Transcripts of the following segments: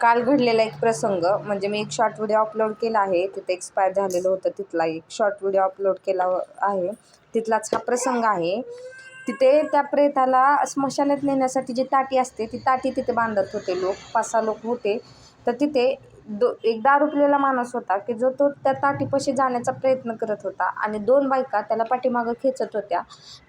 काल घडलेला एक प्रसंग म्हणजे मी एक शॉर्ट व्हिडिओ अपलोड केला आहे. तिथे एक्सपायर झालेलं होतं. तिथला एक शॉर्ट व्हिडिओ अपलोड केला आहे. तिथलाच हा प्रसंग आहे. तिथे त्या प्रेताला स्मशानात नेण्यासाठी जी ताटी असते ती ताटी तिथे बांधत होते लोक. पाच सहा लोक होते. तर तिथे दो एक दारुपलेला माणूस होता की जो तो त्या ताटीपाशी जाण्याचा प्रयत्न करत होता आणि दोन बायका त्याला पाठीमागं खेचत होत्या.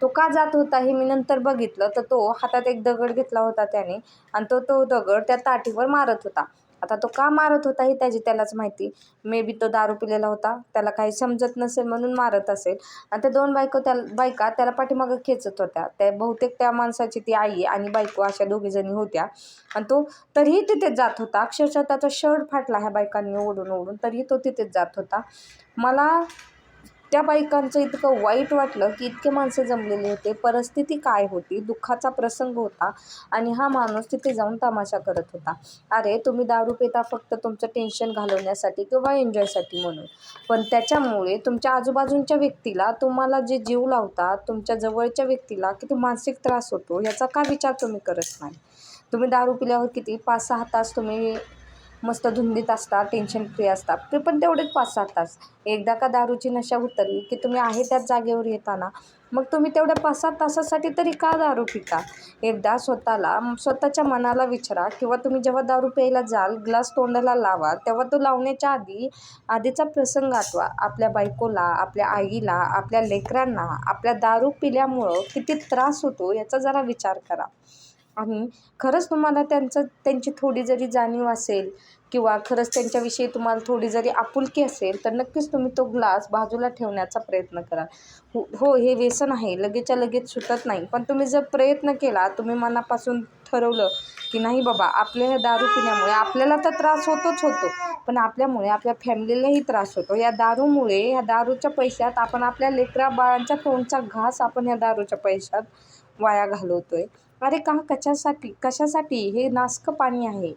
तो का जात होता हे मी नंतर बघितलं तर तो हातात एक दगड घेतला होता त्याने आणि तो तो दगड त्या ताटीवर मारत होता. आता तो का मारत होता हे त्याची त्यालाच माहिती. मे बी तो दारू पिलेला होता. त्याला काही समजत नसेल म्हणून मारत असेल. आणि त्या दोन बायको त्या बायका त्याला पाठीमागं खेचत होत्या. त्या बहुतेक त्या माणसाची ती आई आणि बायको अशा दोघीजणी होत्या. आणि तो तरीही तिथेच जात होता. अक्षरशः त्याचा शर्ट फाटला ह्या बायकांनी ओढून ओढून. तरीही तो तिथेच जात होता. मला त्या बायकांचं इतकं वाईट वाटलं की इतके माणसं जमलेले होते. परिस्थिती काय होती? दुःखाचा प्रसंग होता आणि हा माणूस तिथे जाऊन तमाशा करत होता. अरे तुम्ही दारू पिता फक्त तुमचं टेन्शन घालवण्यासाठी किंवा एन्जॉयसाठी म्हणून. पण त्याच्यामुळे तुमच्या आजूबाजूंच्या व्यक्तीला तुम्हाला जे जीव लावतात तुमच्या जवळच्या व्यक्तीला किती मानसिक त्रास होतो याचा का विचार तुम्ही करत नाही? तुम्ही दारू पिल्यावर किती? पाच सहा तास तुम्ही मस्त धुंदीत असता टेन्शन फ्री असता ते पण तेवढेच पाच सहा तास. एकदा का दारूची नशा उतरली की तुम्ही आहे त्याच जागेवर येताना मग तुम्ही तेवढ्या पाच सात तासासाठी तरी का दारू पिता? एकदा स्वतःला स्वतःच्या मनाला विचारा किंवा तुम्ही जेव्हा दारू प्यायला जाल ग्लास तोंडाला लावा तेव्हा तो लावण्याच्या आधी आधीचा प्रसंग आठवा. आपल्या बायकोला आपल्या आईला आपल्या लेकरांना आपल्या दारू पिल्यामुळं किती त्रास होतो याचा जरा विचार करा. आणि खरंच तुम्हाला त्यांचं त्यांची थोडी जरी जाणीव असेल किंवा खरंच त्यांच्याविषयी तुम्हाला थोडी जरी आपुलकी असेल तर नक्कीच तुम्ही तो ग्लास बाजूला ठेवण्याचा प्रयत्न करा. हो हो हे व्यसन आहे लगेचच्या लगेच सुटत नाही. पण तुम्ही जर प्रयत्न केला तुम्ही मनापासून ठरवलं की नाही बाबा आपल्या ह्या दारू पिण्यामुळे आपल्याला तर त्रास होतोच होतो. पण आपल्यामुळे आपल्या फॅमिलीलाही त्रास होतो. या दारूमुळे ह्या दारूच्या पैशात आपण आपल्या लेकरा बाळांच्या तोंडचा घास आपण ह्या दारूच्या पैशात वाया घालवतो आहे अरे का? कशासाठी? कशासाठी? हे नासकं पाणी आहे.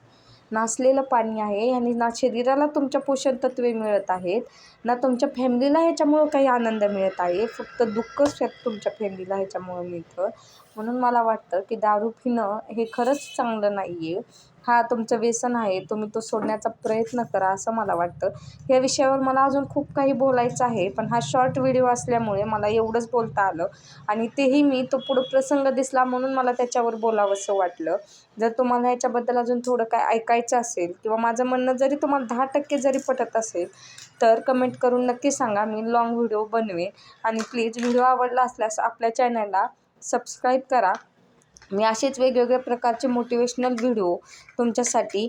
नासलेलं पाणी आहे आणि ना शरीराला तुमच्या पोषण तत्वे मिळत आहेत ना तुमच्या फॅमिलीला ह्याच्यामुळं काही आनंद मिळत आहे. फक्त दुःखच तुमच्या फॅमिलीला ह्याच्यामुळं मिळतं. म्हणून मला वाटतं की दारू पिणं हे खरंच चांगलं नाही आहे हा तुमचं व्यसन आहे तुम्ही तो सोडण्याचा प्रयत्न करा असं मला वाटतं. या विषयावर मला अजून खूप काही बोलायचं आहे पण हा शॉर्ट व्हिडिओ असल्यामुळे मला एवढंच बोलता आलं आणि तेही मी तो पुढं प्रसंग दिसला म्हणून मला त्याच्यावर बोलावंसं वाटलं. जर तुम्हाला ह्याच्याबद्दल अजून थोडं काय ऐकायचं असेल किंवा माझं म्हणणं जरी तुम्हाला दहा टक्के जरी पटत असेल तर कमेंट करून नक्की सांगा मी लाँग व्हिडिओ बनवेन. आणि प्लीज व्हिडिओ आवडला असल्यास आपल्या चॅनलला सबस्क्राईब करा. मी असेच वेगवेगळ्या प्रकारचे मोटिवेशनल व्हिडिओ तुमच्यासाठी